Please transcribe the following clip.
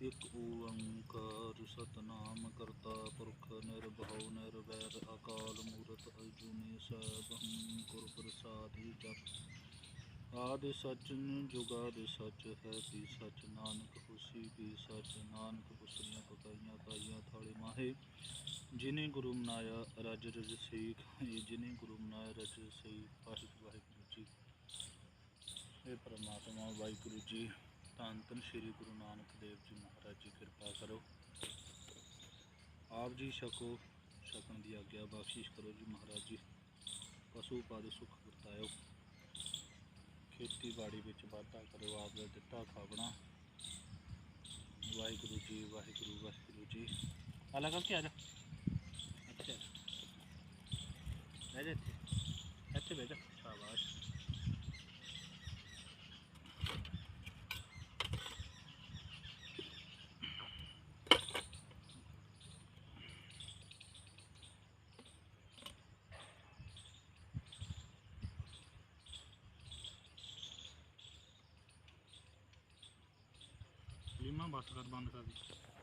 ਇਕ ਓੰਕਾਰ ਸਤਨਾਮ ਕਰਤਾ ਪੁਰਖ ਨਿਰਭਉ ਨਿਰਵੈਰ, ਅਕਾਲ ਮੂਰਤ ਅਜੂਨੀ ਸੈਭੰ ਗੁਰ ਪ੍ਰਸਾਦਿ ਜਪ। ਆਦਿ ਸਚ ਜੁਗਾਦਿ ਸਚ ਹੈ ਵੀ ਸਚ, ਨਾਨਕ ਹੋਸੀ ਵੀ ਸਚ, ਨਾਨਕ ਪੁਸਰੀਆਂ ਪਕਾਈਆਂ ਕਾਈਆਂ ਥਾਲੇ ਮਾਹੇ। ਜਿਨੇ ਗੁਰੂ ਮਨਾਇਆ, ਰਜ ਰਜ ਸੇਖ ਖਾਏ ਜਿਨੇ ਗੁਰੂ ਮਨਾਇਆ, ਰਜ ਸੇਖ ਵਾਹਿਗੁਰੂ ਵਾਹਿਗੁਰੂ ਜੀ। ਇਹ ਪਰਮਾਤਮਾ ਵਾਹਿਗੁਰੂ ਜੀ। ਧੰਨ ਧੰਨ ਸ੍ਰੀ ਗੁਰੂ ਨਾਨਕ ਦੇਵ ਜੀ ਮਹਾਰਾਜ ਜੀ ਕਿਰਪਾ ਕਰੋ। ਆਪ ਜੀ ਛਕੋ, ਛਕਣ ਦੀ ਆਗਿਆ, ਬਖਸ਼ਿਸ਼ ਕਰੋ ਜੀ ਮਹਾਰਾਜ ਜੀ। ਪਸ਼ੂ ਪਾਦੇ ਸੁਖ ਵਰਤਾਇਓ। ਖੇਤੀਬਾੜੀ ਵਿੱਚ ਵਾਧਾ ਕਰੋ, ਆਪ ਦਾ ਦਿੱਤਾ ਖਾਵਣਾ। ਵਾਹਿਗੁਰੂ ਜੀ, ਵਾਹਿਗੁਰੂ ਵਾਹਿਗੁਰੂ ਜੀ। ਅਲੱਗ ਕਰਕੇ ਆ ਜਾ। ਅੱਛਾ। ਬਹਿ ਇੱਥੇ। ਇੱਥੇ ਬਹਿ ਜਾ। ਸ਼ਾਬਾਸ਼। Imam Basur adbanı tabii.